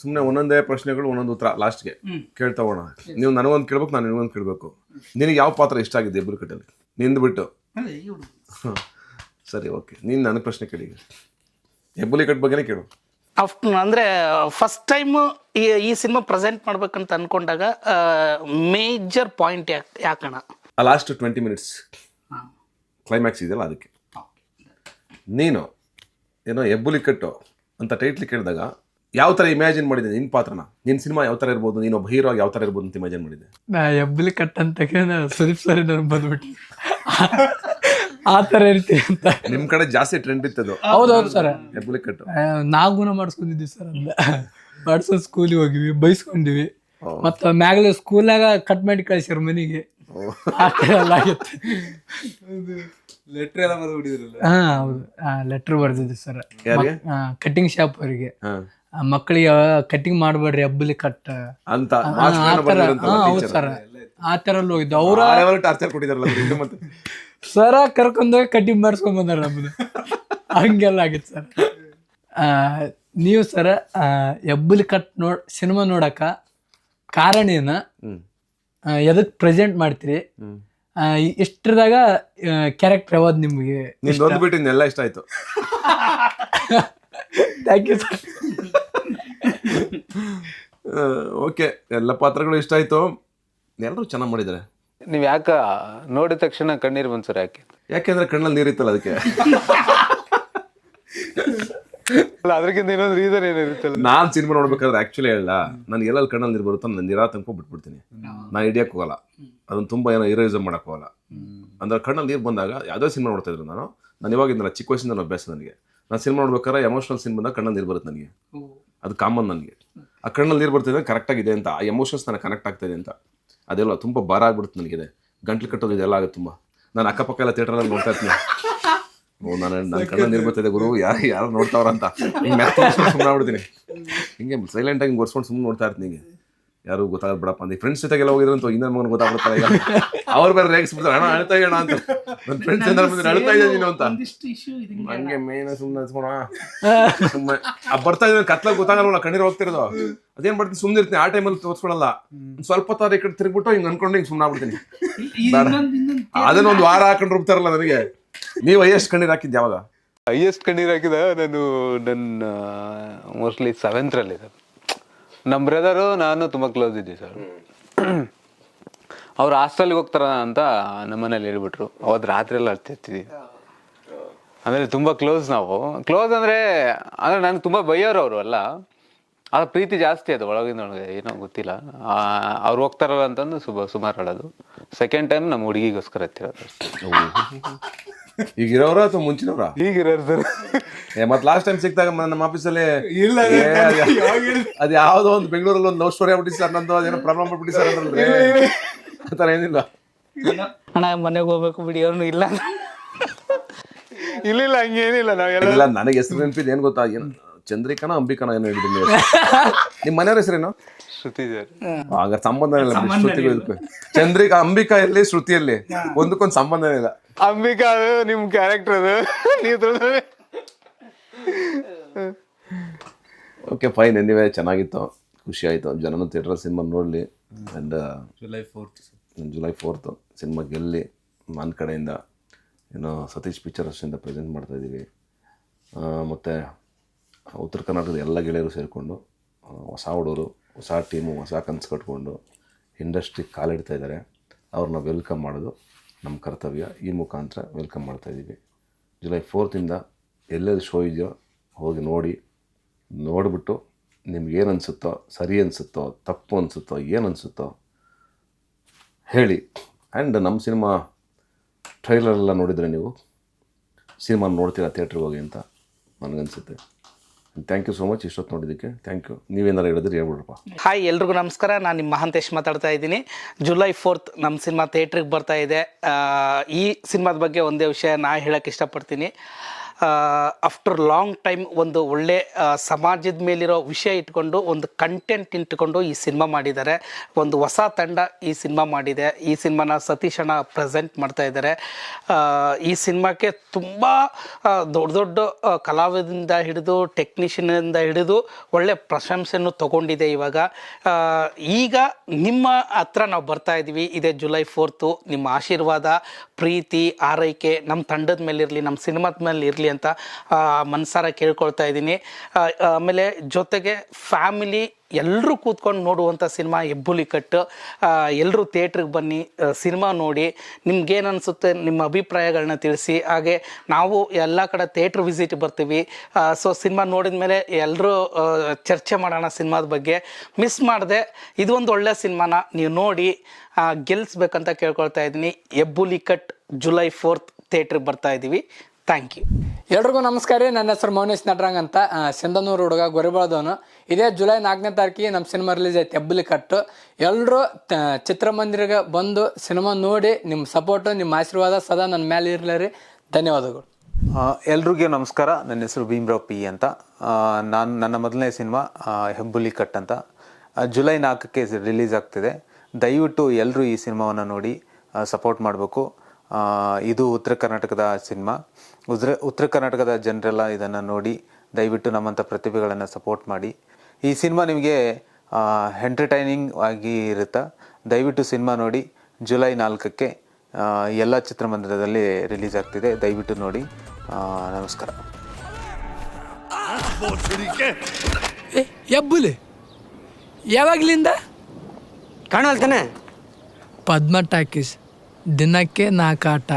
ಸುಮ್ಮನೆ ಒಂದೊಂದೇ ಪ್ರಶ್ನೆಗಳು ಒಂದೊಂದು ಉತ್ತರ ಲಾಸ್ಟ್ಗೆ ಕೇಳ್ತಾವೋಣ ಕೇಳ್ತಾ ಹೋಗೋಣ. ನೀವು ನನಗೊಂದು ಕೇಳ್ಬೇಕು ನಾನು ನಿನಗೊಂದು ಕೇಳಬೇಕು. ನಿನಗೆ ಯಾವ ಪಾತ್ರ ಇಷ್ಟ ಆಗಿದೆ ಇಬ್ಬರು ಕಟ್ಟಲ್ಲಿ ನಿಂದು ಬಿಟ್ಟು. ಸರಿ ಓಕೆ. ನೀನು ನನಗೆ ಪ್ರಶ್ನೆ ಕೇಳಿ ಹೆಬ್ಬುಲಿ ಕಟ್ ಬಗ್ಗೆನೇ ಕೇಳು. ಅಫ್ ಅಂದರೆ ಫಸ್ಟ್ ಟೈಮ್ ಈ ಈ ಸಿನಿಮಾ ಪ್ರೆಸೆಂಟ್ ಮಾಡ್ಬೇಕಂತ ಅನ್ಕೊಂಡಾಗ ಮೇಜರ್ ಪಾಯಿಂಟ್ ಯಾಕೆ ಯಾಕಣ? ಆ ಲಾಸ್ಟ್ ಟ್ವೆಂಟಿ ಮಿನಿಟ್ಸ್ ಹಾಂ. ಕ್ಲೈಮ್ಯಾಕ್ಸ್ ಇದೆಯಲ್ಲ ಅದಕ್ಕೆ. ನೀನು ಏನೋ ಹೆಬ್ಬುಲಿ ಕಟ್ಟು ಅಂತ ಟೈಟ್ಲಿ ಕೇಳಿದಾಗ ಯಾವ ಥರ ಇಮ್ಯಾಜಿನ್ ಮಾಡಿದೆ ನಿನ್ನ ಪಾತ್ರನ? ನಿನ್ನ ಸಿನಿಮಾ ಯಾವ ಥರ ಇರ್ಬೋದು? ನೀನು ಒಬ್ಬ ಹೀರೋ ಯಾವ ಥರ ಇರ್ಬೋದು ಅಂತ ಇಮ್ಯಾಜಿನ್ ಮಾಡಿದೆ ನಾ ಎಬ್ಬಲಿ ಕಟ್ ಅಂತ ಸುದೀಪ್ ಸರ್ ನಾನು ಬಂದ್ಬಿಟ್ಟು ಆ ಥರ ಇರ್ತೀವಿ ಅಂತ. ನಿಮ್ಮ ಕಡೆ ಜಾಸ್ತಿ ಟ್ರೆಂಡ್ ಇತ್ತದು. ಹೌದೌದು ಸರ್ ಎಬ್ಬಲಿ ಕಟ್ ನಾಗುನ ಮಾಡಿಸ್ಕೊಂಡಿದ್ವಿ ಸರ್ ಅಂದ. ಮಾಡಿಸ್ ಸ್ಕೂಲಿಗೆ ಹೋಗಿವಿ ಬೈಸ್ಕೊಂಡಿವಿ. ಮತ್ತ ಮತ್ತು ಮ್ಯಾಗಲೇ ಸ್ಕೂಲ್ನಾಗ ಕಟ್ ಮಾಡಿ ಕಳಿಸ್ಯಾರ ಮನೆಗೆ. ಲೆಟರ್ ಎಲ್ಲ ಆಗಿತ್ತು. ಲೆಟ್ರ್ ಎಲ್ಲ ಬರ್ಬಿಟ್ಟಿದ್ರಲ್ಲ ಹಾ ಹೌದು. ಲೆಟ್ರ್ ಬರ್ದಿದ್ವಿ ಸರ್ ಕಟಿಂಗ್ ಶಾಪ್ ಅವರಿಗೆ. ಹಾಂ. ಮಕ್ಕಳಿಗೆ ಕಟಿಂಗ್ ಮಾಡಬೇಡ್ರಿ ಹಬ್ಬಲಿ ಕಟ್ ಅಂತ ಹೌದು ಸರ್ ಆ ಥರ ಎಲ್ಲ ಹೋಗಿದ್ದು. ಅವ್ರ ಟಾರ್ಚರ್ ಕೊಟ್ಟಿದಾರಲ್ಲ ಸರ ಕರ್ಕೊಂಡೋಗಿ ಕಟಿಂಗ್ ಮಾಡಿಸ್ಕೊಂಡ್ ಬಂದಾರ ಹಂಗೆಲ್ಲ ಆಗಿತ್ತು ಸರ್ ನೀವು ಸರ ಎಬ್ಬಲಿ ಕಟ್ ನೋಡ್ ಸಿನಿಮಾ ನೋಡಕ ಕಾರಣ ಏನ ಹ್ಮ್ ಎದಕ್ ಪ್ರೆಸೆಂಟ್ ಮಾಡ್ತೀರಿ? ಇಷ್ಟರದಾಗ ಕ್ಯಾರೆಕ್ಟರ್ ಯಾವ್ದು ನಿಮಗೆ ಬಿಟ್ಟು ಇನ್ನೆಲ್ಲ ಇಷ್ಟ ಆಯ್ತು. Thank you sir okay. ಎಲ್ಲ ಪಾತ್ರಗಳು ಇಷ್ಟ ಆಯ್ತು. ಎಲ್ಲರೂ ಚೆನ್ನಾಗಿ ಮಾಡಿದ್ದಾರೆ ನೀವು ಯಾಕ ನೋಡಿದ ತಕ್ಷಣ ಕಣ್ಣೀರು ಬಂತು ಸರ್ ಯಾಕೆ ಯಾಕೆಂದ್ರೆ ಕಣ್ಣಲ್ಲಿ ನೀರಿತ್ತಲ್ಲ ಅದಕ್ಕೆ. ಅಲ್ಲ ಅದಕ್ಕಿಂತ ಇನ್ನೊಂದು ರೀಸನ್ ಏನಿರುತ್ತಲ್ಲ ನಾನು ಸಿನಿಮಾ ನೋಡ್ಬೇಕಾದ್ರೆ ಆಕ್ಚುಲಿ ಹೇಳಲ್ಲ. ನಾನು ಎಲ್ಲೆಲ್ಲಿ ಕಣ್ಣಲ್ಲಿ ನೀರು ಬರುತ್ತೋ ನಾನು ನಿರಾ ತನಕ ಬಿಟ್ಬಿಡ್ತೀನಿ ನಾನು ಹಿಡಿಯಕ್ಕೆ ಹೋಗಲ್ಲ. ಅದನ್ನ ತುಂಬಾ ಏನೋ ಹೀರೋಯಿಸಮ್ ಮಾಡಕ್ ಹೋಗಲ್ಲ. ಅಂದ್ರೆ ಕಣ್ಣಲ್ಲಿ ನೀರು ಬಂದಾಗ ಯಾವುದೋ ಸಿನಿಮಾ ನೋಡ್ತಾ ಇದ್ರು ನಾನು. ನಾನು ಇವಾಗಿಂದ ಚಿಕ್ಕ ವಯಸ್ಸಿಂದ ಅಭ್ಯಾಸ ನನಗೆ. ನಾನು ಸಿನಿಮಾ ನೋಡ್ಬೇಕಾದ್ರೆ ಎಮೋಷನಲ್ ಸೀನ್ ಬಂದಾಗ ಕಣ್ಣಲ್ಲಿ ನೀರು ಬರುತ್ತೆ ನನಗೆ. ಅದು ಕಾಮನ್ ನನಗೆ. ಆ ಕಣ್ಣಲ್ಲಿ ನೀರು ಬರ್ತಿದೆ ಕರೆಕ್ಟ್ ಆಗಿದೆ ಅಂತ ಆ ಎಮೋಷನ್ಸ್ ನನಗೆ ಕನೆಕ್ಟ್ ಆಗ್ತಾಯಿದೆ ಅಂತ. ಅದೆಲ್ಲ ತುಂಬ ಭಾರ ಆಗ್ಬಿಡುತ್ತೆ ನನಗಿದೆ ಗಂಟ್ಲು ಕಟ್ಟೋದು ಇದೆಲ್ಲ ಆಗುತ್ತೆ ತುಂಬ. ನಾನು ಅಕ್ಕಪಕ್ಕ ಎಲ್ಲ ಥಿಯೇಟ್ರಲ್ಲಿ ನೋಡ್ತಾ ಇರ್ತೀನಿ. ಓ ನಾನು ನನ್ನ ಕಣ್ಣಲ್ಲಿ ನೀರು ಬರ್ತಿದೆ ಗುರು ಯಾರು ಯಾರು ನೋಡ್ತಾವ್ರ ಅಂತ ಹಿಂಗೆ ಮ್ಯಾಥ್ ಸುಮ್ಮನೆ ಆಗ್ಬಿಡ್ತೀನಿ. ಹಿಂಗೆ ಸೈಲೆಂಟಾಗಿ ಹಿಂಗೆ ಒರ್ಸ್ಕೊಂಡು ಸುಮ್ಮನೆ ನೋಡ್ತಾ ಇರ್ತೀನಿ ಹಿಂಗೆ. ಯಾರು ಗೊತ್ತಾಗಲ್ಲ ಬಿಡಪ್ಪ ಅಂದ್ರೆ ಫ್ರೆಂಡ್ಸ್ ಜೊತೆಗೆಲ್ಲ ಅಂತ ಇನ್ನೊಂದು ಮಗನ ಗೊತ್ತಾಗ್ಬಿಡ್ತಾರೆ ಈಗ? ಅವ್ರು ಬೇರೆ ರೇಗಿಸ್ಬಿಡ್ತಾರೆ ಅಣ್ಣ ಅಳ್ತಾ ಇರೋಣ ಅಂತ. ನನ್ನ ಫ್ರೆಂಡ್ಸ್ ಏನಾರ ಮುಂದೆ ಅಳ್ತಾ ಇದ್ದೀನಿ ಅಂತ. ಹಂಗೆ ಮೇನ್ ಸುಮ್ಮನೆ ಅನ್ಸ್ಕೊಣ ಸುಮ್ಮನೆ ಆ ಬರ್ತಾ ಇದ್ರೆ ಕತ್ಲಾಗ ಗೊತ್ತಾಗಲ್ಲ ಕಣ್ಣೀರು ಹೋಗ್ತಿರೋದು. ಅದೇನ್ ಮಾಡ್ತೀನಿ ಸುಮ್ಮನೆ ಇರ್ತೀನಿ. ಆ ಟೈಮಲ್ಲಿ ತೋರಿಸ್ಕೊಳಲ್ಲ. ಸ್ವಲ್ಪ ತಾರ ಈ ಕಡೆ ತಿರುಗ್ಬಿಟ್ಟು ಹಿಂಗೆ ಅನ್ಕೊಂಡು ಹಿಂಗೆ ಸುಮ್ಮನೆ ಆಗ್ಬಿಡ್ತೀನಿ. ಅದನ್ನ ಒಂದು ವಾರ ಹಾಕೊಂಡು ರುಬ್ತಾರಲ್ಲ ನನಗೆ. ನೀವು ಹೈಯೆಸ್ಟ್ ಕಣ್ಣೀರು ಹಾಕಿದ್ದು ಯಾವಾಗ ಹೈಯೆಸ್ಟ್ ಕಣ್ಣೀರ್ ಹಾಕಿದ ನಾನು ನನ್ನ ಮೋಸ್ಟ್ಲಿ ಸೆವೆಂತ್ರಲ್ಲಿ ನಮ್ಮ ಬ್ರದರು ನಾನು ತುಂಬ ಕ್ಲೋಸ್ ಇದ್ದೆ ಸರ್ ಅವ್ರು ಹಾಸ್ಟೆಲ್ಗೆ ಹೋಗ್ತಾರ ಅಂತ ನಮ್ಮನೇಲಿ ಹೇಳ್ಬಿಟ್ರು. ಅವತ್ತು ರಾತ್ರಿ ಎಲ್ಲ ಅಳ್ತಿರ್ತಿದ್ವಿ ಆಮೇಲೆ ತುಂಬ ಕ್ಲೋಸ್ ನಾವು. ಕ್ಲೋಸ್ ಅಂದರೆ ಅಂದರೆ ನನಗೆ ತುಂಬ ಬೈಯೋರು ಅವರು ಅಲ್ಲ. ಆ ಪ್ರೀತಿ ಜಾಸ್ತಿ ಅದು ಒಳಗಿಂದ ಒಳಗೆ ಏನೋ ಗೊತ್ತಿಲ್ಲ. ಆ, ಅವ್ರು ಹೋಗ್ತಾರಲ್ಲ ಅಂತಂದು ಸುಬ ಸುಮಾರು ಹೇಳೋದು. ಸೆಕೆಂಡ್ ಟೈಮ್ ನಮ್ಮ ಹುಡುಗಿಗೋಸ್ಕರ ಎತ್ತಿರೋದು ಈಗ ಇರೋರ ಅಥವಾ ಮುಂಚಿನವ್ರ? ಈಗಿರೋರು ಸರ್. ಮತ್ತೆ ಮತ್ ಲಾಸ್ಟ್ ಟೈಮ್ ಸಿಕ್ತಾಗ ನಮ್ಮ ಆಫೀಸಲ್ಲಿ ಇಲ್ಲ ಅದು ಯಾವುದೋ ಒಂದು ಬೆಂಗಳೂರಲ್ಲಿ ಒಂದು ಲವ್ ಸ್ಟೋರಿ ಆಗ್ಬಿಟ್ಟು ಸರ್ ನಂದು ಅದೇನೋ ಪ್ರಾಬ್ಲಮ್ ಆಗ್ಬಿಟ್ಟು ಸರ್ ಅಂದ್ರೆ ಆ ಥರ ಏನಿಲ್ಲ. ಅಣ್ಣ ಮನೆಗೆ ಹೋಗ್ಬೇಕು ಬಿಡಿ ಅವ್ನು ಇಲ್ಲ ಇಲ್ಲ ಹಂಗೇನಿಲ್ಲ. ನಾವೆಲ್ಲ ಇಲ್ಲ ನನಗೆ ಹೆಸರು ನೆನಪಿದೆ ಏನು ಗೊತ್ತಾ? ಏನು ಚಂದ್ರಿಕಾನ ಅಂಬಿಕಾನ ಏನು ಹೇಳಿದ್ರು ನೀವು. ನಿಮ್ಮ ಮನೆಯವ್ರ ಹೆಸರೇನು? ಶ್ರುತಿ ಸರ್ ಹಾಗಾದ್ರೆ ಸಂಬಂಧ ಇಲ್ಲ ಬಿಡಿ, ಶ್ರುತಿಗೂ ಇದಕ್ಕೂ. ಚಂದ್ರಿಕಾ ಅಂಬಿಕಾ ಎಲ್ಲಿ ಶ್ರುತಿಯಲ್ಲಿ. ಒಂದಕ್ಕೊಂದು ಸಂಬಂಧ ಇಲ್ಲ. ಅಂಬಿಕಾ ಅದು ನಿಮ್ ಕ್ಯಾರೆಕ್ಟರ್ ಅದು. ನೀವು ತಿಳಿದ್ರೆ ಓಕೆ ಫೈನ್ ಎನಿವೆ ಚೆನ್ನಾಗಿತ್ತು. ಖುಷಿ ಆಯಿತು. ಜನನು ಥಿಯೇಟ್ರ್ ಸಿನಿಮಾ ನೋಡಲಿ. And July fourth July fourth cinema ಗೆಲ್ಲಿ ನನ್ನ ಕಡೆಯಿಂದ ಏನು ಸತೀಶ್ ಪಿಕ್ಚರ್ಸಿಂದ ಪ್ರೆಸೆಂಟ್ ಮಾಡ್ತಾಯಿದ್ದೀವಿ ಮತ್ತು ಉತ್ತರ ಕರ್ನಾಟಕದ ಎಲ್ಲ ಗೆಳೆಯರು ಸೇರಿಕೊಂಡು ಹೊಸ ಹುಡುಗರು, ಹೊಸ ಟೀಮು ಹೊಸ ಕನಸು ಕಟ್ಕೊಂಡು ಇಂಡಸ್ಟ್ರಿ ಕಾಲಿಡ್ತಾ ಇದ್ದಾರೆ. ಅವ್ರನ್ನ ವೆಲ್ಕಮ್ ಮಾಡೋದು ನಮ್ಮ ಕರ್ತವ್ಯ. ಈ ಮುಖಾಂತರ ವೆಲ್ಕಮ್ ಮಾಡ್ತಾಯಿದ್ದೀವಿ ಜುಲೈ ಫೋರ್ತಿಂದ ಎಲ್ಲೆಲ್ಲಿ ಶೋ ಇದೆಯೋ ಹೋಗಿ ನೋಡಿ, ನೋಡಿಬಿಟ್ಟು ನಿಮ್ಗೇನು ಅನಿಸುತ್ತೋ, ಸರಿ ಅನಿಸುತ್ತೋ, ತಪ್ಪು ಅನಿಸುತ್ತೋ, ಏನು ಅನಿಸುತ್ತೋ ಹೇಳಿ. ಆ್ಯಂಡ್ ನಮ್ಮ ಸಿನಿಮಾ ಟ್ರೈಲರೆಲ್ಲ ನೋಡಿದರೆ ನೀವು ಸಿನಿಮಾ ನೋಡ್ತೀರಾ ಥಿಯೇಟ್ರಿಗೆ ಹೋಗಿ ಅಂತ ನನಗನ್ಸುತ್ತೆ. ಥ್ಯಾಂಕ್ ಯು ಸೋ ಮಚ್ ಇಷ್ಟೊತ್ತು ನೋಡಿದ್ದಕ್ಕೆ. ಥ್ಯಾಂಕ್ ಯು ನೀವೇನಾರು ಹೇಳಿದ್ರೆ ಹೇಳ್ಬಿಡ್ರಪ್ಪ. ಹಾಯ್ ಎಲ್ರಿಗೂ ನಮಸ್ಕಾರ. ನಾನು ನಿಮ್ಮ ಮಹಾಂತೇಶ್ ಮಾತಾಡ್ತಾ ಇದ್ದೀನಿ. ಜುಲೈ ಫೋರ್ತ್ ನಮ್ಮ ಸಿನಿಮಾ ಥಿಯೇಟ್ರಿಗೆ ಬರ್ತಾ ಇದೆ. ಈ ಸಿನಿಮಾದ ಬಗ್ಗೆ ಒಂದೇ ವಿಷಯ ನಾ ಹೇಳಕ್ಕೆ ಇಷ್ಟಪಡ್ತೀನಿ. ಆಫ್ಟರ್ ಲಾಂಗ್ ಟೈಮ್ ಒಂದು ಒಳ್ಳೆ ಸಮಾಜದ ಮೇಲಿರೋ ವಿಷಯ ಇಟ್ಕೊಂಡು ಒಂದು ಕಂಟೆಂಟ್ ಇಟ್ಕೊಂಡು ಈ ಸಿನಿಮಾ ಮಾಡಿದ್ದಾರೆ. ಒಂದು ಹೊಸ ತಂಡ ಈ ಸಿನಿಮಾ ಮಾಡಿದೆ. ಈ ಸಿನಿಮಾನ ಸತೀಶ್ ಅಣ್ಣ ಪ್ರೆಸೆಂಟ್ ಮಾಡ್ತಾ ಇದ್ದಾರೆ. ಈ ಸಿನಿಮಾಕ್ಕೆ ತುಂಬ ದೊಡ್ಡ ದೊಡ್ಡ ಕಲಾವಿದಿಂದ ಹಿಡಿದು ಟೆಕ್ನಿಷಿಯನಿಂದ ಹಿಡಿದು ಒಳ್ಳೆ ಪ್ರಶಂಸೆಯನ್ನು ತಗೊಂಡಿದೆ ಇವಾಗ. ಈಗ ನಿಮ್ಮ ಹತ್ರ ನಾವು ಬರ್ತಾ ಇದ್ದೀವಿ. ಇದೇ ಜುಲೈ ಫೋರ್ತು ನಿಮ್ಮ ಆಶೀರ್ವಾದ, ಪ್ರೀತಿ, ಆರೈಕೆ ನಮ್ಮ ತಂಡದ ಮೇಲಿರಲಿ, ನಮ್ಮ ಸಿನಿಮಾದ ಮೇಲೆ ಇರಲಿ ಅಂತ ಮನಸಾರ ಕೇಳ್ಕೊಳ್ತಾ ಇದ್ದೀನಿ. ಆಮೇಲೆ ಜೊತೆಗೆ ಫ್ಯಾಮಿಲಿ ಎಲ್ಲರೂ ಕೂತ್ಕೊಂಡು ನೋಡುವಂಥ ಸಿನಿಮಾ ಹೆಬ್ಬುಲಿ ಕಟ್ಟು. ಎಲ್ಲರೂ ಥಿಯೇಟ್ರಿಗೆ ಬನ್ನಿ ಸಿನಿಮಾ ನೋಡಿ ನಿಮ್ಗೇನು ಅನಿಸುತ್ತೆ ನಿಮ್ಮ ಅಭಿಪ್ರಾಯಗಳನ್ನ ತಿಳಿಸಿ. ಹಾಗೆ ನಾವು ಎಲ್ಲ ಕಡೆ ಥಿಯೇಟ್ರ್ ವಿಸಿಟ್ ಬರ್ತೀವಿ. ಸೊ ಸಿನಿಮಾ ನೋಡಿದ ಮೇಲೆ ಎಲ್ಲರೂ ಚರ್ಚೆ ಮಾಡೋಣ ಸಿನಿಮಾದ ಬಗ್ಗೆ. ಮಿಸ್ ಮಾಡಿದೆ, ಇದು ಒಂದು ಒಳ್ಳೆ ಸಿನಿಮಾನ, ನೀವು ನೋಡಿ ಗೆಲ್ಲಿಸ್ಬೇಕಂತ ಕೇಳ್ಕೊಳ್ತಾ ಇದ್ದೀನಿ. ಹೆಬ್ಬುಲಿ ಕಟ್ ಜುಲೈ ಫೋರ್ತ್ ಥಿಯೇಟ್ರಿಗೆ ಬರ್ತಾ ಇದ್ದೀವಿ. Thank you. ಎಲ್ರಿಗೂ ನಮಸ್ಕಾರ ರೀ. ನನ್ನ ಹೆಸರು ಮೌನೇಶ್ ನಟ್ರಂಗ್ ಅಂತ. ಸಿಂಧನೂರು ಹುಡುಗ ಗೊರಿಬಾಳ್ದವನು. ಇದೇ ಜುಲೈ ನಾಲ್ಕನೇ ತಾರೀಕಿಗೆ ನಮ್ಮ ಸಿನಿಮಾ ರಿಲೀಸ್ ಐತೆ, ಹೆಬ್ಬಲಿ ಕಟ್ಟು. ಎಲ್ಲರೂ ಚಿತ್ರಮಂದಿರಗೆ ಬಂದು ಸಿನಿಮಾ ನೋಡಿ ನಿಮ್ಮ ಸಪೋರ್ಟು ನಿಮ್ಮ ಆಶೀರ್ವಾದ ಸದಾ ನನ್ನ ಮೇಲೆ ಇರಲಿ ರೀ. ಧನ್ಯವಾದಗಳು. ಎಲ್ರಿಗೂ ನಮಸ್ಕಾರ. ನನ್ನ ಹೆಸರು ಭೀಮ್ರಾವ್ ಪಿ ಅಂತ. ನಾನು ನನ್ನ ಮೊದಲನೇ ಸಿನಿಮಾ ಹೆಬ್ಬುಲಿ ಕಟ್ ಅಂತ. ಜುಲೈ ನಾಲ್ಕಕ್ಕೆ ರಿಲೀಸ್ ಆಗ್ತಿದೆ. ದಯವಿಟ್ಟು ಎಲ್ಲರೂ ಈ ಸಿನಿಮಾವನ್ನು ನೋಡಿ ಸಪೋರ್ಟ್ ಮಾಡಬೇಕು. ಇದು ಉತ್ತರ ಕರ್ನಾಟಕದ ಸಿನಿಮಾ. ಉದ್ರ ಉತ್ತರ ಕರ್ನಾಟಕದ ಜನರೆಲ್ಲ ಇದನ್ನು ನೋಡಿ ದಯವಿಟ್ಟು ನಮ್ಮಂಥ ಪ್ರತಿಭೆಗಳನ್ನು ಸಪೋರ್ಟ್ ಮಾಡಿ. ಈ ಸಿನಿಮಾ ನಿಮಗೆ ಎಂಟರ್ಟೈನಿಂಗ್ ಆಗಿ ಇರುತ್ತಾ? ದಯವಿಟ್ಟು ಸಿನಿಮಾ ನೋಡಿ. ಜುಲೈ ನಾಲ್ಕಕ್ಕೆ ಎಲ್ಲ ಚಿತ್ರಮಂದಿರದಲ್ಲಿ ರಿಲೀಸ್ ಆಗ್ತಿದೆ. ದಯವಿಟ್ಟು ನೋಡಿ. ನಮಸ್ಕಾರ. ಏ ಹೆಬ್ಬುಲಿ ಯಾವಾಗ್ಲಿಂದ? ಕಾಣಲ್ತಾನೆ ಪದ್ಮ ಟಾಕೀಸ್. ದಿನಕ್ಕೆ ನಾಲ್ಕು ಆಟ.